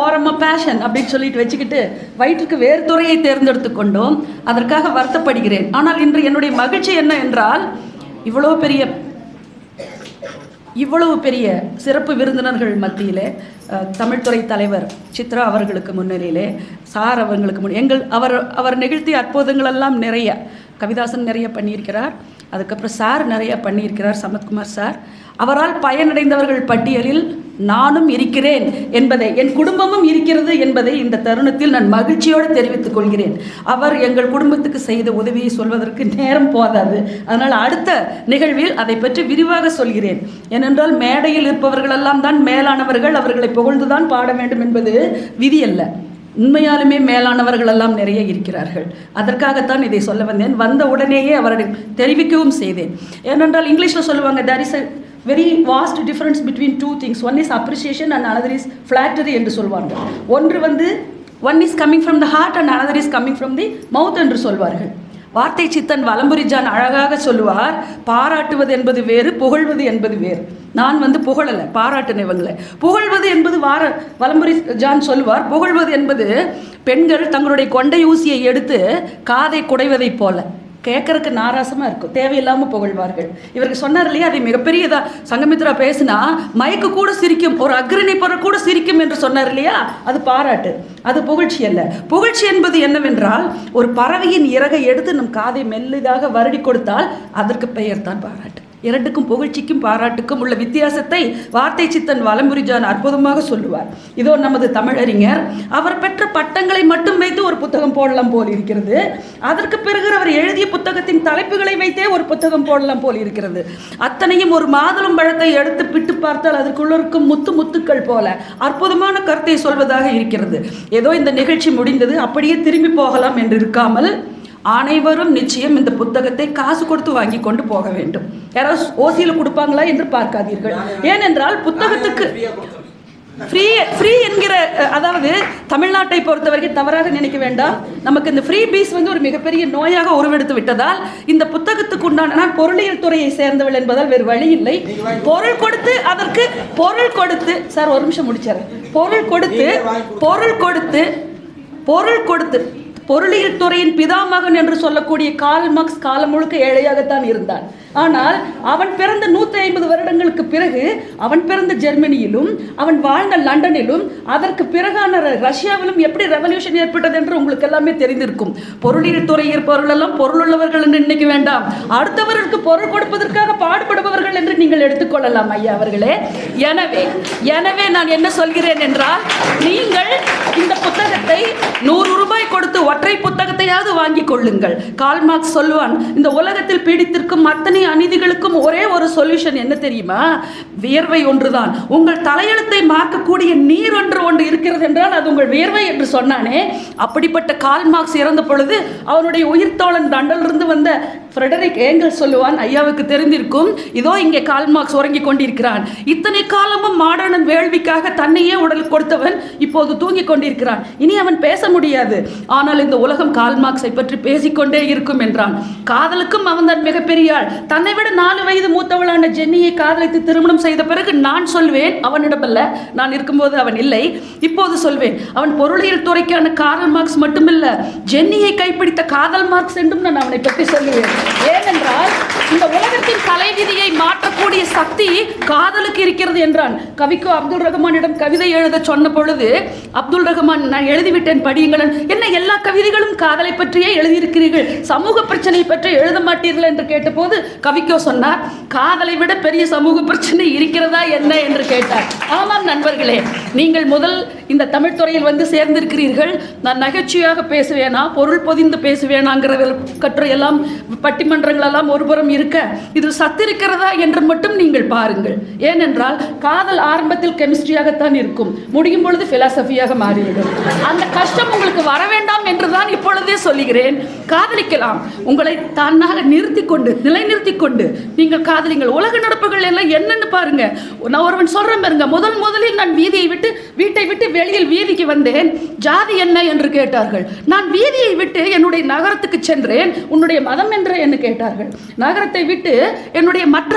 ஓரமாக பேஷன் அப்படின்னு சொல்லிட்டு வச்சுக்கிட்டு வயிற்றுக்கு வேறு துறையை தேர்ந்தெடுத்து கொண்டோம். அதற்காக வருத்தப்படுகிறேன். ஆனால் இன்று என்னுடைய மகிழ்ச்சி என்ன என்றால் இவ்வளோ பெரிய இவ்வளவு பெரிய சிறப்பு விருந்தினர்கள் மத்தியிலே தமிழ்துறை தலைவர் சித்ரா அவர்களுக்கு முன்னிலையிலே சார் அவர்களுக்கு முன் எங்கள் அவர் அவர் நிகழ்த்திய அற்புதங்களெல்லாம் நிறைய. கவிதாசன் நிறைய பண்ணியிருக்கிறார். அதுக்கப்புறம் சார் நிறைய பண்ணியிருக்கிறார். சமத்குமார் சார். அவரால் பயனடைந்தவர்கள் பட்டியலில் நானும் இருக்கிறேன் என்பதை என் குடும்பமும் இருக்கிறது என்பதை இந்த தருணத்தில் நான் மகிழ்ச்சியோடு தெரிவித்துக் கொள்கிறேன். அவர் எங்கள் குடும்பத்துக்கு செய்த உதவியை சொல்வதற்கு நேரம் போதாது. அதனால் அடுத்த நிகழ்வில் அதை பற்றி விரிவாக சொல்கிறேன். ஏனென்றால் மேடையில் இருப்பவர்களெல்லாம் தான் மேலானவர்கள் அவர்களை புகழ்ந்துதான் பாட வேண்டும் என்பது விதி அல்ல உண்மையாலுமே மேலானவர்கள் எல்லாம் நிறைய இருக்கிறார்கள். அதற்காகத்தான் இதை சொல்ல வந்தேன். வந்த உடனேயே அவரிடம் தெரிவிக்கவும் செய்தேன். ஏனென்றால் இங்கிலீஷில் சொல்லுவாங்க தரிச very vast difference between two things one is appreciation and another is flattery என்று சொல்வாங்க ஒன்று வந்து one is coming from the heart and another is coming from the mouth என்று சொல்வார்கள். வார்த்தை சித்தன் வலம்புரிஜான் அழகாக சொல்லுவார் பாராட்டுவது என்பது வேறு புகழ்வது என்பது வேறு. நான் வந்து புகழலை பாராட்டினவங்களை புகழ்வது என்பது வார வலம்புரி ஜான் சொல்லுவார் புகழ்வது என்பது பெண்கள் தங்களுடைய கொண்டை ஊசியை எடுத்து காதை குடைவதைப் போல. கேட்கறக்கு நாராசமாக இருக்கும். தேவையில்லாமல் புகழ்வார்கள். இவருக்கு சொன்னார் இல்லையா அதை மிகப்பெரிய இதாக சங்கமித்ரா பேசினா மயக்கு கூட சிரிக்கும் ஒரு அக்ரணி பொருள் கூட சிரிக்கும் என்று சொன்னார் இல்லையா அது பாராட்டு. அது புகழ்ச்சி அல்ல. புகழ்ச்சி என்பது என்னவென்றால் ஒரு பறவையின் இறகை எடுத்து நம் காதை மெல்லிதாக வருடி கொடுத்தால் அதற்கு பெயர் தான் பாராட்டு. இரண்டுக்கும் புகழ்ச்சிக்கும் பாராட்டுக்கும் உள்ள வித்தியாசத்தை வார்த்தை சித்தன் வலம்புரிஜான் அற்புதமாக சொல்லுவார். இதோ நமது தமிழறிஞர் அவர் பெற்ற பட்டங்களை மட்டும் வைத்து ஒரு புத்தகம் போடலாம் போல் இருக்கிறது. அதற்கு பிறகு அவர் எழுதிய புத்தகத்தின் தலைப்புகளை வைத்தே ஒரு புத்தகம் போடலாம் போல் இருக்கிறது. அத்தனையும் ஒரு மாதுளம் பழத்தை எடுத்து பிட்டு பார்த்தால் அதற்குள்ள இருக்கும் முத்து முத்துக்கள் போல அற்புதமான கருத்தை சொல்வதாக இருக்கிறது. ஏதோ இந்த நிகழ்ச்சி முடிந்தது அப்படியே திரும்பி போகலாம் என்று இருக்காமல் அனைவரும் நிச்சயம் இந்த புத்தகத்தை காசு கொடுத்து வாங்கி கொண்டு போக வேண்டும். யாராவது ஓசியில் கொடுப்பாங்களா என்று பார்க்காதீர்கள். ஏனென்றால் புத்தகத்துக்கு ஃப்ரீ ஃப்ரீ என்கிற அதாவது தமிழ்நாட்டை பொறுத்தவரைக்கும் தவறாக நினைக்க வேண்டாம். நமக்கு இந்த ஃப்ரீ பீஸ் வந்து ஒரு மிகப்பெரிய நோயாக உருவெடுத்து விட்டதால் இந்த புத்தகத்துக்கு உண்டான நான் பொருளியல் துறையை சேர்ந்தவள் என்பதால் வேறு வழி இல்லை. பொருள் கொடுத்து அதற்கு பொருள் கொடுத்து சார் ஒரு நிமிஷம் முடிச்சாரு பொருள் கொடுத்து பொருள் கொடுத்து பொருள் கொடுத்து பொருளியல் துறையின் பிதாமகன் என்று சொல்லக்கூடிய கால் மார்க்ஸ் காலம் முழுக்க ஏழையாகத்தான் இருந்தான். ஆனால் அவன் பிறந்த நூற்றி ஐம்பது வருடங்களுக்கு பிறகு அவன் பிறந்த ஜெர்மனியிலும் அவன் வாழ்ந்த லண்டனிலும் அதற்கு பிறகான ர- ரஷ்யாவிலும் எப்படி ரெவல்யூஷன் ஏற்பட்டது என்று உங்களுக்கு எல்லாமே தெரிந்திருக்கும். பொருளியல் துறை இருப்பவர்கள் எல்லாம் பொருளுள்ளவர்கள் என்று நினைக்க வேண்டாம். அடுத்தவர்களுக்கு பொருள் கொடுப்பதற்காக பாடுபடுபவர்கள் என்று நீங்கள் எடுத்துக்கொள்ளலாம் ஐயா அவர்களே. எனவே எனவே நான் என்ன சொல்கிறேன் என்றால் நீங்கள் கொள்ளுங்கள். கால்மார்க் சொல்லுவான் இந்த உலகத்தில் பீடித்திருக்கும் அத்தனை அநீதிகளுக்கும் ஒரே ஒரு சொல்யூஷன் என்ன தெரியுமா? வியர்வை ஒன்றுதான். உங்கள் தலையெழுத்தை மாற்றக்கூடிய நீர் ஒன்று ஒன்று இருக்கிறது என்றால் அது உங்கள் வியர்வை என்று சொன்னானே. அப்படிப்பட்ட கால்மார்க்ஸ் இறந்த பொழுது அவனுடைய உயிர்த்தோழன் தண்டலிருந்து வந்த ஃப்ரெடரிக் ஏங்கல் சொல்லுவான் ஐயாவுக்கு தெரிந்திருக்கும். இதோ இங்கே கால் மார்க்ஸ் உறங்கிக் கொண்டிருக்கிறான். இத்தனை காலமும் மாடர்னன் வேள்விக்காக தன்னையே உடல் கொடுத்தவன் இப்போது தூங்கிக் கொண்டிருக்கிறான். இனி அவன் பேச முடியாது. ஆனால் இந்த உலகம் கால் மார்க்ஸை பற்றி பேசிக்கொண்டே இருக்கும் என்றான். காதலுக்கும் அவன் தான் மிகப்பெரியாள் தன்னை விட நாலு வயது மூத்தவளான ஜென்னியை காதலித்து திருமணம் செய்த பிறகு நான் சொல்வேன் அவனிடமல்ல நான் இருக்கும்போது அவன் இல்லை. இப்போது சொல்வேன் அவன் பொருளியல் துறைக்கான காரல் மார்க்ஸ் மட்டுமில்ல ஜென்னியை கைப்பிடித்த காதல் மார்க்ஸ் என்றும் நான் அவனை பற்றி சொல்லுவேன். ஏனென்றால் இந்த உலகத்தின் தலைவிதியை மாற்றக்கூடிய சக்தி காதலுக்கு இருக்கிறது என்றான். கவிக்கு அப்துல் ரஹ்மானிடம் கவிதை எழுத சொன்ன பொழுது அப்துல் ரஹ்மான் நான் எழுதிவிட்டேன் படியுங்கள் என்ன எல்லா கவிதைகளும் காதலை பற்றியே எழுதியிருக்கிறீர்கள்? சமூக பிரச்சனை பற்றி எழுத மாட்டீர்கள் என்று கேட்டபோது கவிக்கோ சொன்னார் காதலை விட பெரிய சமூக பிரச்சனை இருக்கிறதா என்ன? என்று கேட்டார். ஆமாம் நண்பர்களே நீங்கள் முதல் இந்த தமிழ் துறையில் வந்து சேர்ந்திருக்கிறீர்கள். நான் நகைச்சுவையாக பேசுவேனா? பொருள் பொதிந்து பேசுவேனாங்கிற கற்று எல்லாம் பட்டிமன்றங்கள் எல்லாம் ஒருபுறம் இருக்க இது சத்திருக்கிறதா என்று மட்டும் நீங்கள் பாருங்கள். ஏனென்றால் காதல் ஆரம்பத்தில் கெமிஸ்ட்ரியாகத்தான் இருக்கும். முடியும் பொழுது பிலாசபியாக மாறிவிடும். அந்த கஷ்டம் உங்களுக்கு வர வேண்டாம் என்றுதான் இப்பொழுதே சொல்லுகிறேன். காதலிக்கலாம். உங்களை தன்னாக நிறுத்தி கொண்டு நிலைநிறுத்தி கொண்டு நீங்கள் காதலிங்கள். உலக நடப்புகள் எல்லாம் என்னன்னு பாருங்க. நான் ஒருவன் சொல்றேன் பாருங்க. முதல் முதலில் நான் வீதியை விட்டு வீட்டு வெளியில் வீதிக்கு வந்தேன். ஜாதி என்ன என்று கேட்டார்கள். நான் வீதியை விட்டு என்னுடைய நகரத்துக்கு சென்றேன். உன்னுடைய மதம் என்று என்று கேட்டார்கள். நகரத்தை விட்டு என்னுடைய மற்ற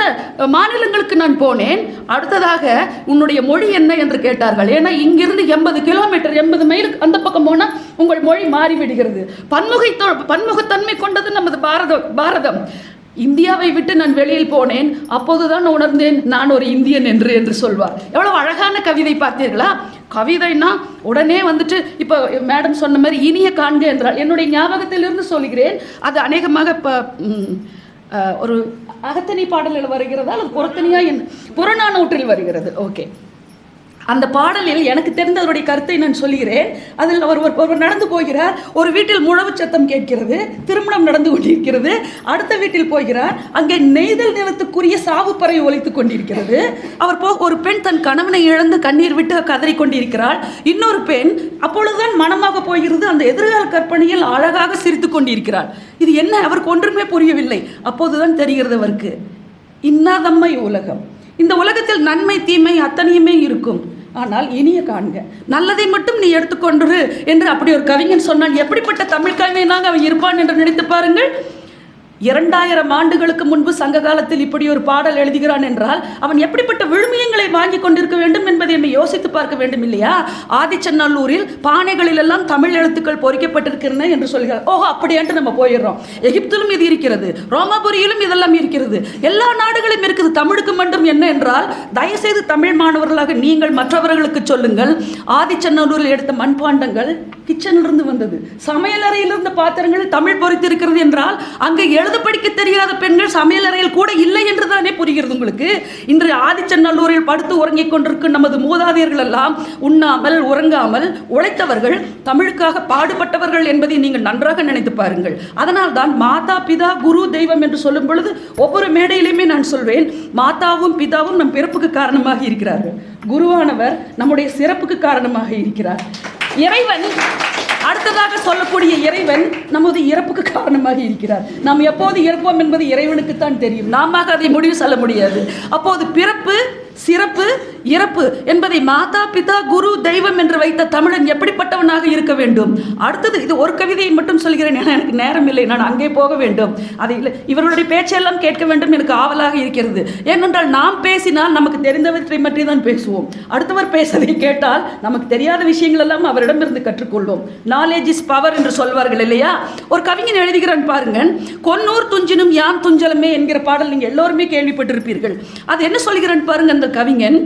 மாநிலங்களுக்கு நான் போனேன். அடுத்ததாக உன்னுடைய மொழி என்ன என்று கேட்டார்கள். ஏன்னா இங்கிருந்து எண்பது கிலோமீட்டர் எண்பது மைலுக்கு அந்த பக்கம் போனால் உங்கள் மொழி மாறிவிடுகிறது. பன்முகை பன்முகத்தன்மை கொண்டது நமது பாரதம் பாரதம். இந்தியாவை விட்டு நான் வெளியில் போனேன் அப்போதுதான் உணர்ந்தேன் நான் ஒரு இந்தியன் என்று என்று சொல்வார். எவ்வளவு அழகான கவிதை பார்த்தீர்களா? கவிதைன்னா உடனே வந்துட்டு இப்போ மேடம் சொன்ன மாதிரி இனிய காண்க என்றால் என்னுடைய ஞாபகத்திலிருந்து சொல்கிறேன் அது அநேகமாக இப்போ ஒரு அகத்தனி பாடலில் வருகிறதால் அது புறத்தனியா என் புறநானூற்றில் வருகிறது. ஓகே அந்த பாடலில் எனக்கு தெரிந்தவருடைய கருத்தை நான் சொல்கிறேன் அதில் அவர் ஒரு- ஒருவர் நடந்து போகிறார். ஒரு வீட்டில் முழவு சத்தம் கேட்கிறது. திருமணம் நடந்து கொண்டிருக்கிறது. அடுத்த வீட்டில் போகிறார். அங்கே நெய்தல் நிலத்துக்குரிய சாவு பறவை கொண்டிருக்கிறது. அவர் போ ஒரு பெண் தன் கணவனை இழந்து கண்ணீர் விட்டு கதறிக் கொண்டிருக்கிறாள். இன்னொரு பெண் அப்பொழுதுதான் மனமாக போகிறது. அந்த எதிர்கால கற்பனையில் அழகாக சிரித்துக் கொண்டிருக்கிறாள். இது என்ன? அவருக்கு ஒன்றுமே புரியவில்லை. அப்போதுதான் தெரிகிறது அவருக்கு. இன்னாதம்மை உலகம். இந்த உலகத்தில் நன்மை தீமை அத்தனையுமே இருக்கும். ஆனால் இனிய காண்க நல்லதை மட்டும் நீ எடுத்துக்கொண்டு என்று அப்படி ஒரு கவிஞன் சொன்னான் எப்படிப்பட்ட தமிழ் கவிஞனாக அவன் இருப்பான் என்று நினைத்து பாருங்கள். இரண்டாயிரம் ஆண்டுகளுக்கு முன்பு சங்க காலத்தில் இப்படி ஒரு பாடல் எழுதுகிறான் என்றால் அவன் எப்படிப்பட்ட விழுமியங்களை வாங்கி கொண்டிருக்க வேண்டும் என்பதை என்னை யோசித்து பார்க்க வேண்டும் இல்லையா? ஆதிச்சநல்லூரில் பானைகளில் எல்லாம் தமிழ் எழுத்துக்கள் பொறிக்கப்பட்டிருக்கின்றன என்று சொல்கிறார். ஓஹோ அப்படியான்ட்டு நம்ம போயிடுறோம். எகிப்திலும் இது இருக்கிறது ரோமாபுரியிலும் இதெல்லாம் இருக்கிறது. எல்லா நாடுகளும் இருக்குது. தமிழுக்கு மட்டும் என்ன என்றால் தயவுசெய்து தமிழ் மாணவர்களாக நீங்கள் மற்றவர்களுக்கு சொல்லுங்கள். ஆதிச்சநல்லூரில் எடுத்த மண்பாண்டங்கள் கிச்சனிலிருந்து வந்தது. சமையலறையிலிருந்து பாத்திரங்கள் தமிழ் பொறித்திருக்கிறது என்றால் அங்கே எழுத படிக்க தெரியாத பெண்கள் சமையலறையில் கூட இல்லை என்று தானே புரிகிறது உங்களுக்கு? இன்று ஆதிச்சநல்லூரில் படுத்து உறங்கிக் கொண்டிருக்கும் நமது மூதாதையர்கள் எல்லாம் உண்ணாமல் உறங்காமல் உழைத்தவர்கள் தமிழுக்காக பாடுபட்டவர்கள் என்பதை நீங்கள் நன்றாக நினைத்து பாருங்கள். அதனால் தான் மாதா பிதா குரு தெய்வம் என்று சொல்லும் பொழுது ஒவ்வொரு மேடையிலுமே நான் சொல்வேன் மாதாவும் பிதாவும் நம் பிறப்புக்கு காரணமாக இருக்கிறார்கள். குருவானவர் நம்முடைய சிறப்புக்கு காரணமாக இருக்கிறார். இறைவன் அடுத்ததாக சொல்லக்கூடிய இறைவன் நமது இறப்புக்கு காரணமாக இருக்கிறார். நாம் எப்போது இறப்போம் என்பது இறைவனுக்குத்தான் தெரியும். நாம அதை முடிவு சொல்ல முடியாது. அப்போது பிறப்பு சிறப்பு இறப்பு என்பதை மாதா பிதா குரு தெய்வம் என்று வைத்த தமிழன் எப்படிப்பட்டவனாக இருக்க வேண்டும்? அடுத்தது இது ஒரு கவிதையை மட்டும் சொல்கிறேன். ஏன்னா எனக்கு நேரம் இல்லை. நான் அங்கே போக வேண்டும். அதை இல்லை இவர்களுடைய பேச்செல்லாம் கேட்க வேண்டும். எனக்கு ஆவலாக இருக்கிறது. ஏனென்றால் நாம் பேசினால் நமக்கு தெரிந்தவற்றை பற்றி தான் பேசுவோம். அடுத்தவர் பேசுவதை கேட்டால் நமக்கு தெரியாத விஷயங்கள் எல்லாம் அவரிடமிருந்து கற்றுக்கொள்வோம். நாலேஜ் இஸ் பவர் என்று சொல்வார்கள் இல்லையா? ஒரு கவிஞன் எழுதுகிறான் பாருங்க கொன்னூர் துஞ்சினும் யான் துஞ்சலமே என்கிற பாடல் நீங்கள் எல்லோருமே கேள்விப்பட்டிருப்பீர்கள். அது என்ன சொல்கிறான் பாருங்க அந்த கவிஞன்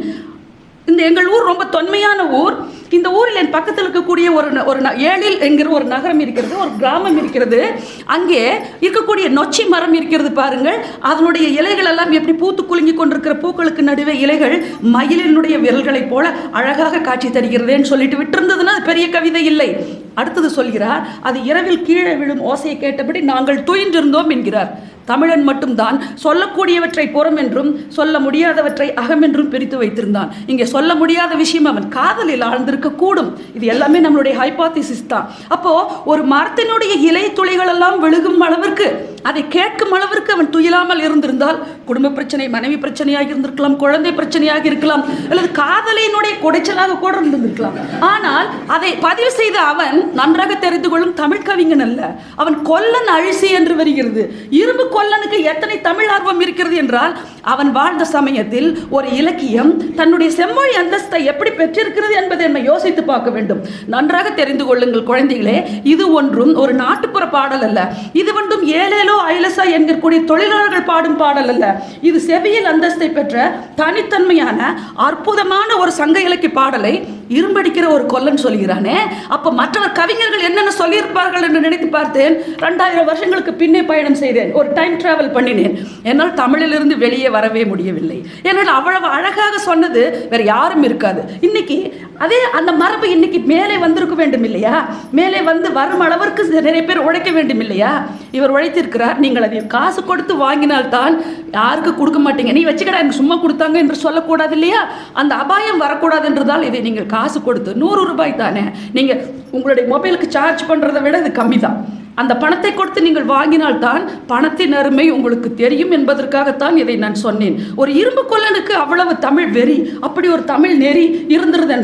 இந்த எங்கள் ஊர் ரொம்ப தொன்மையான ஊர். இந்த ஊரில் என் பக்கத்தில் இருக்கக்கூடிய ஒரு ஒரு ஏழில் என்கிற ஒரு நகரம் இருக்கிறது ஒரு கிராமம் இருக்கிறது. அங்கே இருக்கக்கூடிய நொச்சி மரம் இருக்கிறது பாருங்கள். அதனுடைய இலைகள் எல்லாம் எப்படி பூத்து குலுங்கி கொண்டிருக்கிற பூக்களுக்கு நடுவே இலைகள் மயிலினுடைய விரல்களைப் போல அழகாக காட்சி தருகிறதேன்னு சொல்லிட்டு விட்டிருந்ததுன்னா அது பெரிய கவிதை இல்லை. அடுத்தது சொல்கிறார் அது இரவில் கீழே விழும் ஓசையை கேட்டபடி நாங்கள் துயின்றிருந்தோம் என்கிறார். தமிழன் மட்டும்தான். சொல்லக்கூடியவற்றை புறம் என்றும் சொல்ல முடியாதவற்றை அகம் என்றும் பிரித்து வைத்திருந்தான். இங்கே சொல்ல முடியாத விஷயம் அவன் காதலில் ஆழ்ந்திருக்க கூடும். இது எல்லாமே நம்மளுடைய ஹைபாத்திசிஸ் தான். அப்போ ஒரு மரத்தினுடைய இலை துளிகள் எல்லாம் விழுகும் அளவிற்கு அதை கேட்கும் அளவிற்கு அவன் துயிலாமல் இருந்திருந்தால் குடும்ப பிரச்சனை மனைவி பிரச்சனையாக இருந்திருக்கலாம் குழந்தை பிரச்சனையாக இருக்கலாம் அல்லது காதலியினுடைய குடைச்சலாக கூட இருந்திருக்கலாம் ஆனால் அதை பதிவு செய்த அவன் நன்றாக தெரிந்து கொள்ளும் தமிழ் கவிஞன் அல்ல. அவன் கொல்லன் அழிசி என்று வருகிறது. இரும்பு கொல்லனுக்கு எத்தனை தமிழ் ஆர்வம் இருக்கிறது என்றால் அவன் வாழ்ந்த சமயத்தில் ஒரு இலக்கியம் தன்னுடைய செம்மொழி அந்தஸ்தை எப்படி பெற்றிருக்கிறது என்பதை நம்ம யோசித்து பார்க்க வேண்டும். நன்றாக தெரிந்து கொள்ளுங்கள் குழந்தைகளே இது ஒன்றும் ஒரு நாட்டுப்புற பாடல் அல்ல. இது ஒன்றும் ஐலோ ஐலசா என்கக்கூடிய தொழிலாளர்கள் பாடும் பாடல் அல்ல. இது செவியில் அந்தஸ்தை பெற்ற தனித்தன்மையான அற்புதமான ஒரு சங்க இலக்கிய பாடலை இரும்படிக்கிற ஒரு கொல்லன் சொல்கிறானே அப்போ மற்றவர் கவிஞர்கள் என்னென்ன சொல்லியிருப்பார்கள் என்று நினைத்து பார்த்தேன். ரெண்டாயிரம் வருஷங்களுக்கு பின்னே பயணம் செய்தேன். ஒரு டைம் டிராவல் பண்ணினேன். என்னால் தமிழிலிருந்து வெளியே வரவே முடியவில்லை. என்னால் அவ்வளவு அழகாக சொன்னது வேற யாரும் இருக்காது. இன்னைக்கு அதே அந்த மரபு இன்னைக்கு மேலே வந்திருக்க வேண்டும் இல்லையா? மேலே வந்து வரும் அளவிற்கு நிறைய பேர் உழைக்க வேண்டும் இல்லையா? இவர் உழைத்திருக்கிறார். நீங்கள் அதை காசு கொடுத்து வாங்கினால்தான் யாருக்கு கொடுக்க மாட்டீங்க. நீ வச்சுக்கடா எனக்கு சும்மா கொடுத்தாங்க என்று சொல்லக்கூடாது இல்லையா? அந்த அபாயம் வரக்கூடாது என்றுதான் இதை நீங்கள் காசு கொடுத்து நூறு ரூபாய் தானே? நீங்கள் உங்களுடைய மொபைலுக்கு சார்ஜ் பண்ணுறதை விட இது கம்மி தான் அந்த பணத்தை கொடுத்து நீங்கள் வாங்கினால்தான் பணத்தின் அருமை உங்களுக்கு தெரியும் என்பதற்காகத்தான் இதை நான் சொன்னேன். ஒரு இரும்பு கொல்லனுக்கு அவ்வளவு தமிழ் வெறி அப்படி ஒரு தமிழ் நெறி இருந்திருது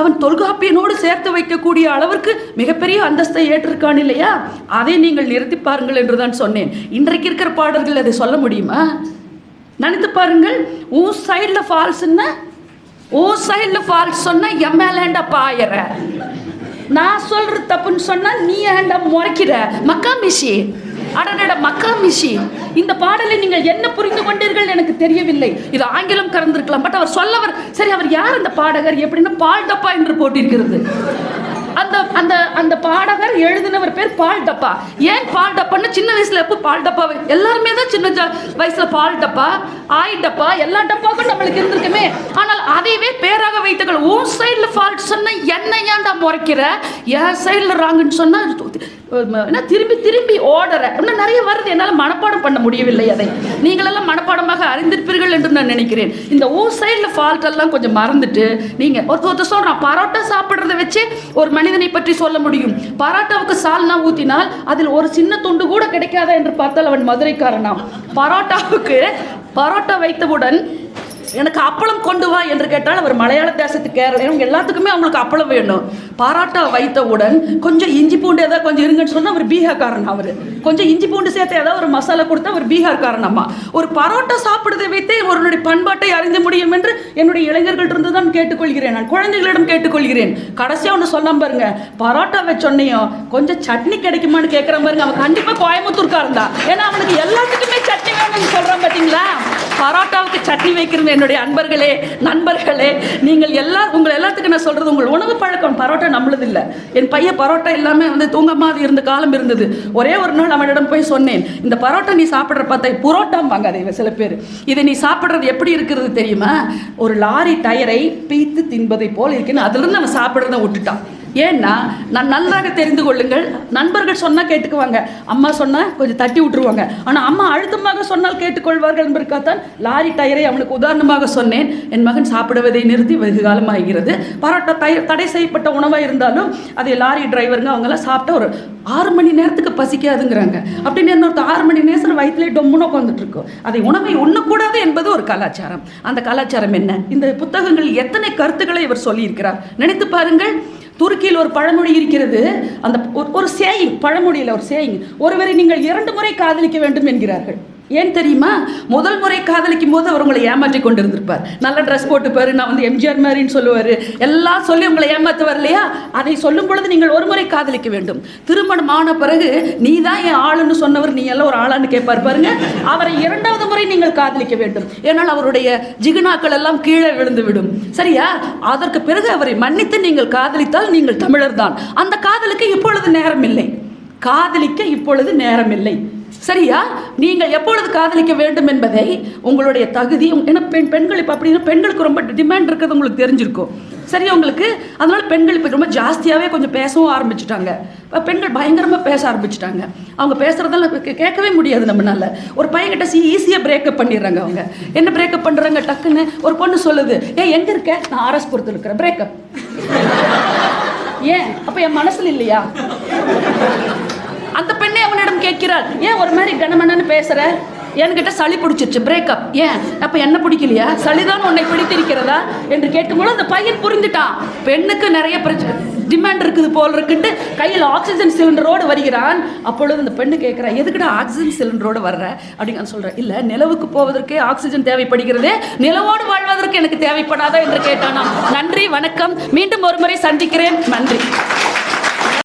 அவன் தொல்காப்பியனோடு சேர்த்து வைக்கக்கூடிய அளவிற்கு மிகப்பெரிய அந்தஸ்தை ஏற்றிருக்கான் இல்லையா? அதை நீங்கள் நிறுத்தி பாருங்கள் என்று தான் சொன்னேன். இன்றைக்கு இருக்கிற பாடல்கள் அதை சொல்ல முடியுமா? நினைத்து பாருங்கள் ஊ சைடில் ஃபால்ஸ்ன்னா ஓ சைடில் ஃபால்ஸ் சொன்னால் ஏண்டா பாயற? நான் சொல்றது தப்புன்னு சொன்னா நீ ஏன்டா முறைக்கிற? மக்கா மிஷி அடனட மக்கா மிஷி இந்த பாடலை நீங்கள் என்ன புரிந்து கொண்டீர்கள் எனக்கு தெரியவில்லை. இது ஆங்கிலம் கலந்திருக்கலாம் பட் அவர் சொல்லவர் சரி அவர் யார் அந்த பாடகர்? எப்படின்னா பால் டப்பா என்று போட்டிருக்கிறது. அந்த அந்த அந்த பாடகர் எழுதினவர் பேர் பால் டப்பா. ஏன் பால் டப்பான்னு டப்பு பால் டப்பா எல்லாருமே தான் சின்ன வயசுல பால் டப்பா ஆய் டப்பா எல்லா டப்பாக்கும் நம்மளுக்கு இருந்திருக்குமே. ஆனால் அதையவே பேராக வைத்துக்கள். உன் சைடில் ஃபால்ட் சொன்னால் என்ன ஏன்டா முறைக்கிற? என் சைடில் ராங்குன்னு சொன்னால் என்ன திரும்பி திரும்பி ஓடுற இன்னும் நிறைய வருது என்னால் மனப்பாடம் பண்ண முடியவில்லை அதை. நீங்களெல்லாம் மனப்பாடமாக அறிந்திருப்பீர்கள் என்று நான் நினைக்கிறேன். இந்த ஊர் சைடில் ஃபால்ட் எல்லாம் கொஞ்சம் மறந்துட்டு நீங்கள் ஒருத்தர் ஒருத்தர் சொல்கிறான் பரோட்டா சாப்பிட்றத வச்சு ஒரு மனிதனை பற்றி சொல்ல முடியும். பரோட்டாவுக்கு சால்னா ஊற்றினால் அதில் ஒரு சின்ன துண்டு கூட கிடைக்காதா? என்று பார்த்தால் அவன் மதுரைக்காரனாம். பரோட்டாவுக்கு பரோட்டா வைத்தவுடன் எனக்கு அப்பளம் கொண்டு வா என்று கேட்டால் அவர் மலையாள தேசத்துக்கு கேரள எல்லாத்துக்குமே அவங்களுக்கு அப்பளம் வேணும். பாராட்ட வைத்தவுடன் கொஞ்சம் இஞ்சி பூண்டு ஏதாவது கொஞ்சம் இருங்கன்னு சொன்னால் அவர் பீகார்காரன் அவர். கொஞ்சம் இஞ்சி பூண்டு சேர்த்து ஏதாவது ஒரு மசாலா கொடுத்தா அவர் பீகார்காரன் அம்மா. ஒரு பரோட்டா சாப்பிடுவதை வைத்தே அவருடைய பண்பாட்டை அறிந்து முடியும் என்று என்னுடைய இளைஞர்கள் இருந்து தான் கேட்டுக்கொள்கிறேன். நான் குழந்தைகளிடம் கேட்டுக்கொள்கிறேன். கடைசியாக ஒன்று சொன்ன பாருங்க பரோட்டா வச்சொன்னையும் கொஞ்சம் சட்னி கிடைக்குமான்னு கேட்குற பாருங்க. அவன் கண்டிப்பாக கோயம்புத்தூர்க்கா இருந்தா ஏன்னா அவனுக்கு எல்லாத்துக்குமே சட்னி வேணும்னு சொல்கிறான் பார்த்தீங்களா பரோட்டாவுக்கு சட்னி வைக்கிறது என்னுடைய அன்பர்களே நண்பர்களே நீங்கள் எல்லா உங்கள் எல்லாத்துக்கும் நான் சொல்கிறது உங்கள் உணவு பழக்கம். பரோட்டா நம்மளது இல்லை என் பையன் பரோட்டா எல்லாமே வந்து தூங்கமாக இருந்த காலம் இருந்தது. ஒரே ஒரு நாள் அவனிடம் போய் சொன்னேன் இந்த பரோட்டா நீ சாப்பிட்ற பார்த்தா புரோட்டாம்பாங்க அதை சில பேர். இதை நீ சாப்பிட்றது எப்படி இருக்கிறது தெரியுமா? ஒரு லாரி டயரை பீத்து தின்பதை போல் இருக்குன்னு அதிலிருந்து அவன் சாப்பிட்றத விட்டுட்டான். ஏன்னா நான் நன்றாக தெரிந்து கொள்ளுங்கள். நண்பர்கள் சொன்னால் கேட்டுக்குவாங்க. அம்மா சொன்னால் கொஞ்சம் தட்டி விட்டுருவாங்க. ஆனால் அம்மா அழுத்தமாக சொன்னால் கேட்டுக்கொள்வார்கள் என்பதற்காகத்தான் லாரி டயரை அவனுக்கு உதாரணமாக சொன்னேன். என் மகன் சாப்பிடுவதை நிறுத்தி வெகு காலமாகிறது. பரோட்டா தய தடை செய்யப்பட்ட உணவாக இருந்தாலும் அதை லாரி டிரைவருங்க அவங்கெல்லாம் சாப்பிட்டா ஒரு ஆறு மணி நேரத்துக்கு பசிக்காதுங்கிறாங்க. அப்படின்னு இன்னொருத்த ஆறு மணி நேரத்தில் வயிற்றுலேயே டொம்முன்னு உட்காந்துட்டு அதை உணவை உண்ணக்கூடாது என்பது ஒரு கலாச்சாரம். அந்த கலாச்சாரம் என்ன? இந்த புத்தகங்களில் எத்தனை கருத்துக்களை இவர் சொல்லியிருக்கிறார்? நினைத்து பாருங்கள். துருக்கியில் ஒரு பழமொழி இருக்கிறது. அந்த ஒரு- ஒரு சேயிங் பழமொழியில் ஒரு சேயிங். ஒருவரை நீங்கள் இரண்டு முறை காதலிக்க வேண்டும் என்கிறார்கள். ஏன் தெரியுமா? முதல் முறை காதலிக்கும் போது அவர் உங்களை ஏமாற்றி கொண்டிருந்திருப்பார். நல்ல ட்ரெஸ் போட்டுப்பாரு நான் வந்து எம்ஜிஆர் மாதிரின்னு சொல்லுவார். எல்லாம் சொல்லி உங்களை ஏமாற்றுவார் இல்லையா? அதை சொல்லும் பொழுது நீங்கள் ஒரு முறை காதலிக்க வேண்டும். திருமணம் ஆன பிறகு நீ தான் என் ஆளுன்னு சொன்னவர் நீ எல்லாம் ஒரு ஆளான்னு கேட்பார் பாருங்க. அவரை இரண்டாவது முறை நீங்கள் காதலிக்க வேண்டும். ஏனால் அவருடைய ஜிகுனாக்கள் எல்லாம் கீழே விழுந்து விடும் சரியா? அதற்கு பிறகு அவரை மன்னித்து நீங்கள் காதலித்தால் நீங்கள் தமிழர் தான். அந்த காதலுக்கு இப்பொழுது நேரம் இல்லை காதலிக்க இப்பொழுது நேரம் இல்லை சரியா? நீங்கள் எப்பொழுது காதலிக்க வேண்டும் என்பதை உங்களுடைய தகுதி ஏன்னா பெண் பெண்கள் இப்போ அப்படின்னா பெண்களுக்கு ரொம்ப டிமாண்ட் இருக்கிறது உங்களுக்கு தெரிஞ்சிருக்கும். சரியா உங்களுக்கு? அதனால பெண்கள் இப்போ ரொம்ப ஜாஸ்தியாகவே கொஞ்சம் பேசவும் ஆரம்பிச்சிட்டாங்க. இப்போ பெண்கள் பயங்கரமாக பேச ஆரம்பிச்சிட்டாங்க. அவங்க பேசுகிறதெல்லாம் கேட்கவே முடியாது நம்மளால ஒரு பையன்கிட்ட சி ஈஸியாக பிரேக்கப் பண்ணிடுறாங்க அவங்க. என்ன பிரேக்கப் பண்ணுறாங்க டக்குன்னு ஒரு பொண்ணு சொல்லுது ஏ எங்கே இருக்க? நான் ஆர்எஸ் பொறுத்து இருக்கிறேன் பிரேக்கப் ஏன்? அப்போ என் மனசில் இல்லையா? அந்த பெண்ணே அவனிடம் கேட்கிறாள் ஏன் ஒரு மாதிரி கனமனன்னு பேசுற? என்கிட்ட சளி பிடிச்சிருச்சு பிரேக்கப் ஏன்? அப்ப என்ன பிடிக்கலையா? சளிதான் உன்னை பிடித்திருக்கிறதா? என்று கேட்கும்போது அந்த பையன் புரிந்துட்டான் பெண்ணுக்கு நிறைய பிரச்சனை டிமாண்ட் இருக்குது போல் இருக்குன்ட்டு கையில் ஆக்சிஜன் சிலிண்டரோடு வருகிறான். அப்பொழுது அந்த பெண்ணு கேட்குறா எதுக்குடா ஆக்சிஜன் சிலிண்டரோடு வர்ற? அப்படின்னு நான் சொல்கிறேன் இல்லை நிலவுக்கு போவதற்கே ஆக்சிஜன் தேவைப்படுகிறதே. நிலவோடு வாழ்வதற்கு எனக்கு தேவைப்படாதா? என்று கேட்டானாம். நன்றி வணக்கம். மீண்டும் ஒரு முறை சந்திக்கிறேன். நன்றி.